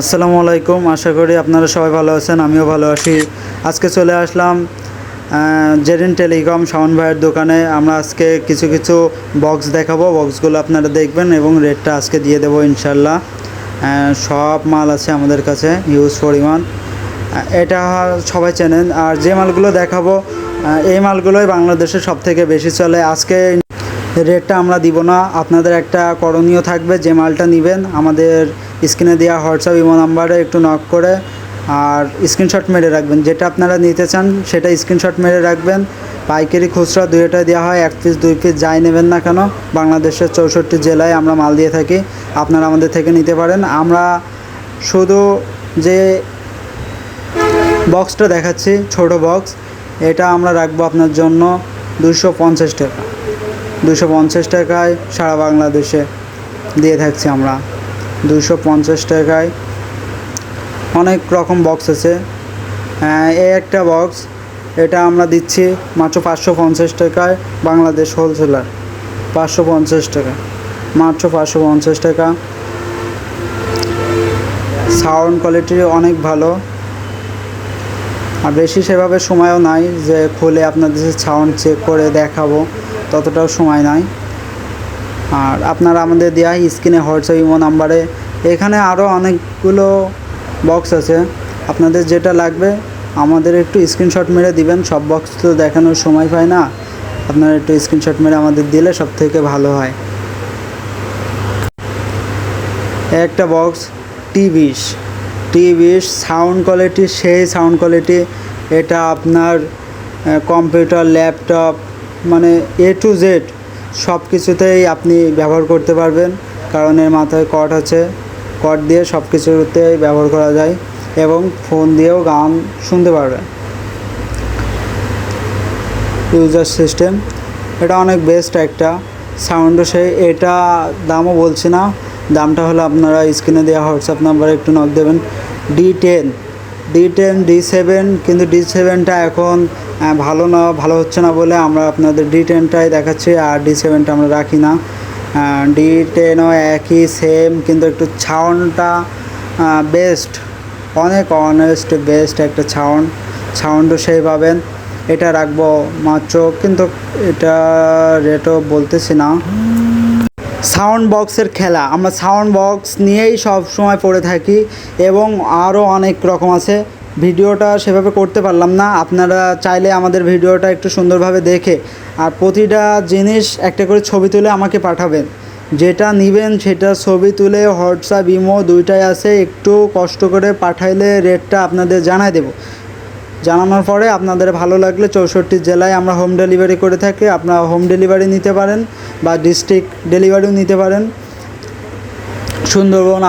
আসসালামু আলাইকুম, আশা করি আপনারা সবাই ভালো আছেন, আমিও ভালো আছি। আজকে চলে আসলাম জেরিন টেলিকম শাওন ভাইয়ের দোকানে। আমরা আজকে কিছু কিছু বক্স দেখাবো, বক্সগুলো আপনারা দেখবেন এবং রেটটা আজকে দিয়ে দেবো ইনশাল্লাহ। সব মাল আছে আমাদের কাছে হিউজ পরিমাণ। এটা সবাই চেনেন। আর যে মালগুলো দেখাবো এই মালগুলোই বাংলাদেশে সব থেকে বেশি চলে। আজকে রেটটা আমরা দিব না। আপনাদের একটা করণীয় থাকবে, যে মালটা নেবেন, আমাদের স্ক্রিনে দেওয়া হোয়াটসঅ্যাপ, ইমো নাম্বারে একটু নক করে আর স্ক্রিনশট মেরে রাখবেন। যেটা আপনারা নিতে চান, সেটা স্ক্রিনশট মেরে রাখবেন। পাইকারি খুচরা দুইটাই দেওয়া হয়, এক পিস দুই পিস যাই নেবেন না কেন, বাংলাদেশের চৌষট্টি জেলায় আমরা মাল দিয়ে থাকি, আপনারা আমাদের থেকে নিতে পারেন। আমরা শুধু যে বক্সটা দেখাচ্ছি, ছোট বক্স এটা আমরা রাখব আপনার জন্য দুশো পঞ্চাশ টাকা। দুশো পঞ্চাশ টাকায় সারা বাংলাদেশে দিয়ে থাকছি আমরা। দুশো পঞ্চাশ টাকায় অনেক রকম বক্স আছে। এই একটা বক্স এটা আমরা দিচ্ছি মাত্র পাঁচশো পঞ্চাশ টাকায় বাংলাদেশ হোলসেলার পাঁচশো পঞ্চাশ টাকা, মাত্র পাঁচশো পঞ্চাশ টাকা। সাউন্ড কোয়ালিটি অনেক ভালো। আর বেশি সেভাবে সময়ও নাই যে খুলে আপনাদের সাউন্ড চেক করে দেখাবো। ততটাও সময় নাই। আর আপনারা আমাদের দেওয়া স্ক্রিনে হোয়াটসঅ্যাপ, ইমো নাম্বারে এখানে আরও অনেকগুলো বক্স আছে। আপনাদের যেটা লাগবে, আমাদের একটু স্ক্রিনশট মেরে দিবেন। সব বক্স তো দেখানোর সময় পায় না। আপনারা একটু স্ক্রিনশট মেরে আমাদের দিলে সব থেকে ভালো হয়। একটা বক্স টি বিশ টি বিশ সাউন্ড কোয়ালিটি সেই সাউন্ড কোয়ালিটি এটা আপনার কম্পিউটার ল্যাপটপ মানে এ টু জেড সব কিছুতেই আপনি ব্যবহার করতে পারবেন। কারণ এর মাথায় কট আছে। কট দিয়ে সব কিছুতেই ব্যবহার করা যায় এবং ফোন দিয়েও গান শুনতে পারবেন। ইউজার সিস্টেম এটা অনেক বেস্ট একটা সাউন্ডও সেই এটা দামও বলছি না। দামটা হলো আপনারা স্ক্রিনে দেওয়া হোয়াটসঅ্যাপ নাম্বারে একটু নক দেবেন। D ten D ten D seven কিন্তু ডি সেভেনটা এখন ভালো না, ভালো হচ্ছে না বলে আমরা আপনাদের ডি টেনটাই দেখাচ্ছি, আর ডি সেভেনটা আমরা রাখি না। ডি টেনও একই সেম কিন্তু একটু সাউন্ডটা বেস্ট অনেক অনেস্ট বেস্ট একটা সাউন্ড সাউন্ডও সেই পাবেন। এটা রাখব মাত্র, কিন্তু এটা রেটও বলতেছি না। সাউন্ড বক্সের খেলা। আমরা সাউন্ড বক্স নিয়েই সব সময় পড়ে থাকি এবং আরও অনেক রকম আছে। ভিডিওটা সেভাবে করতে পারলাম না। আপনারা চাইলে আমাদের ভিডিওটা একটু সুন্দরভাবে দেখে আর প্রতিটা জিনিস একটা করে ছবি তুলে আমাকে পাঠাবেন। যেটা নেবেন সেটা ছবি তুলে হোয়াটসঅ্যাপ ইমো দুইটাই আছে। একটু কষ্ট করে পাঠাইলে রেটটা আপনাদের জানাই দেবো। জানানোর পরে আপনাদের ভালো লাগলে চৌষট্টি জেলায় আমরা হোম ডেলিভারি করে থাকি। আপনারা হোম ডেলিভারি নিতে পারেন বা ডিস্ট্রিক্ট ডেলিভারিও নিতে পারেন। সুন্দরবন